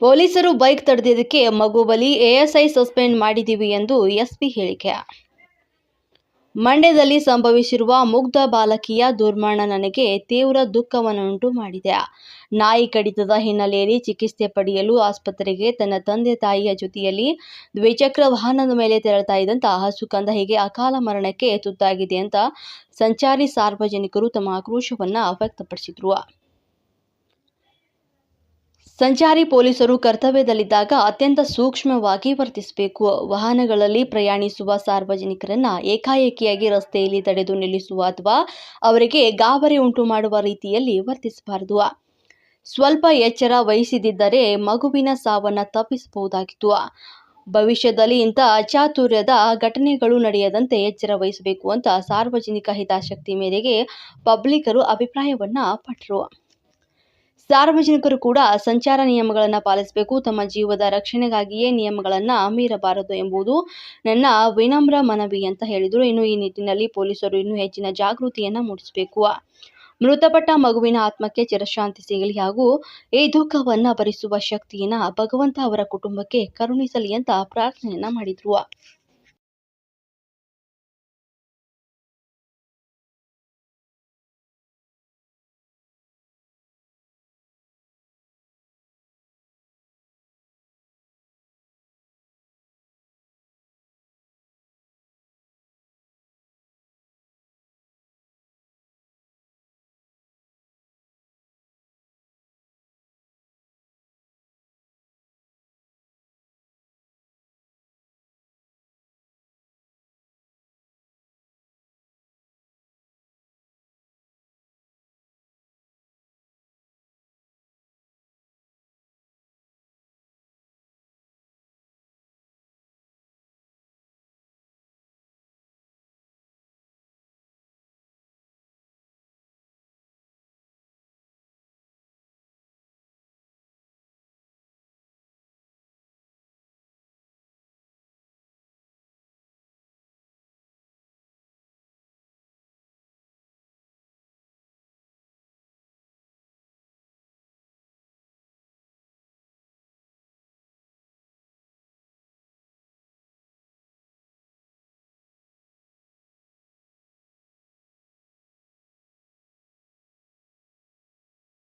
ಪೊಲೀಸರು ಬೈಕ್ ತಡೆದಿದ್ದಕ್ಕೆ ಮಗು ಬಲಿ ಎಎಸ್ಐ ಸಸ್ಪೆಂಡ್ ಮಾಡಿದ್ದೀವಿ ಎಂದು ಎಸ್ಪಿ ಹೇಳಿಕೆ. ಮಂಡ್ಯದಲ್ಲಿ ಸಂಭವಿಸಿರುವ ಮುಗ್ಧ ಬಾಲಕಿಯ ದುರ್ಮರಣ ನನಗೆ ತೀವ್ರ ದುಃಖವನ್ನುಂಟು ಮಾಡಿದೆ. ನಾಯಿ ಕಡಿತದ ಹಿನ್ನೆಲೆಯಲ್ಲಿ ಚಿಕಿತ್ಸೆ ಪಡೆಯಲು ಆಸ್ಪತ್ರೆಗೆ ತನ್ನ ತಂದೆ ತಾಯಿಯ ಜೊತೆಯಲ್ಲಿ ದ್ವಿಚಕ್ರ ವಾಹನದ ಮೇಲೆ ತೆರಳುತ್ತಾ ಇದ್ದಂತ ಹಸು ಕಂದ ಹೀಗೆ ಅಕಾಲ ಮರಣಕ್ಕೆ ತುತ್ತಾಗಿದೆ ಅಂತ ಸಂಚಾರಿ ಸಾರ್ವಜನಿಕರು ತಮ್ಮ ಆಕ್ರೋಶವನ್ನು ವ್ಯಕ್ತಪಡಿಸಿದ್ರು. ಸಂಚಾರಿ ಪೊಲೀಸರು ಕರ್ತವ್ಯದಲ್ಲಿದ್ದಾಗ ಅತ್ಯಂತ ಸೂಕ್ಷ್ಮವಾಗಿ ವರ್ತಿಸಬೇಕು. ವಾಹನಗಳಲ್ಲಿ ಪ್ರಯಾಣಿಸುವ ಸಾರ್ವಜನಿಕರನ್ನ ಏಕಾಏಕಿಯಾಗಿ ರಸ್ತೆಯಲ್ಲಿ ತಡೆದು ನಿಲ್ಲಿಸುವ ಅಥವಾ ಅವರಿಗೆ ಗಾಬರಿ ಉಂಟು ಮಾಡುವ ರೀತಿಯಲ್ಲಿ ವರ್ತಿಸಬಾರದು. ಸ್ವಲ್ಪ ಎಚ್ಚರ ವಹಿಸಿದ್ದರೆ ಮಗುವಿನ ಸಾವನ್ನ ತಪ್ಪಿಸಬಹುದಾಗಿತ್ತು. ಭವಿಷ್ಯದಲ್ಲಿ ಇಂಥ ಅಚಾತುರ್ಯದ ಘಟನೆಗಳು ನಡೆಯದಂತೆ ಎಚ್ಚರ ವಹಿಸಬೇಕು ಅಂತ ಸಾರ್ವಜನಿಕ ಹಿತಾಸಕ್ತಿ ಮೇರೆಗೆ ಪಬ್ಲಿಕರು ಅಭಿಪ್ರಾಯವನ್ನ ಪಟ್ಟರು ಸಾರ್ವಜನಿಕರು ಕೂಡ ಸಂಚಾರ ನಿಯಮಗಳನ್ನು ಪಾಲಿಸಬೇಕು, ತಮ್ಮ ಜೀವದ ರಕ್ಷಣೆಗಾಗಿಯೇ ನಿಯಮಗಳನ್ನು ಮೀರಬಾರದು ಎಂಬುದು ನನ್ನ ವಿನಮ್ರ ಮನವಿ ಅಂತ ಹೇಳಿದರು. ಇನ್ನು ಈ ನಿಟ್ಟಿನಲ್ಲಿ ಪೊಲೀಸರು ಇನ್ನೂ ಹೆಚ್ಚಿನ ಜಾಗೃತಿಯನ್ನು ಮೂಡಿಸಬೇಕು. ಮೃತಪಟ್ಟ ಮಗುವಿನ ಆತ್ಮಕ್ಕೆ ಚಿರಶಾಂತಿ ಸಿಗಲಿ ಹಾಗೂ ಈ ದುಃಖವನ್ನ ಭರಿಸುವ ಶಕ್ತಿಯನ್ನ ಭಗವಂತ ಅವರ ಕುಟುಂಬಕ್ಕೆ ಕರುಣಿಸಲಿ ಅಂತ ಪ್ರಾರ್ಥನೆಯನ್ನ ಮಾಡಿದ್ರು.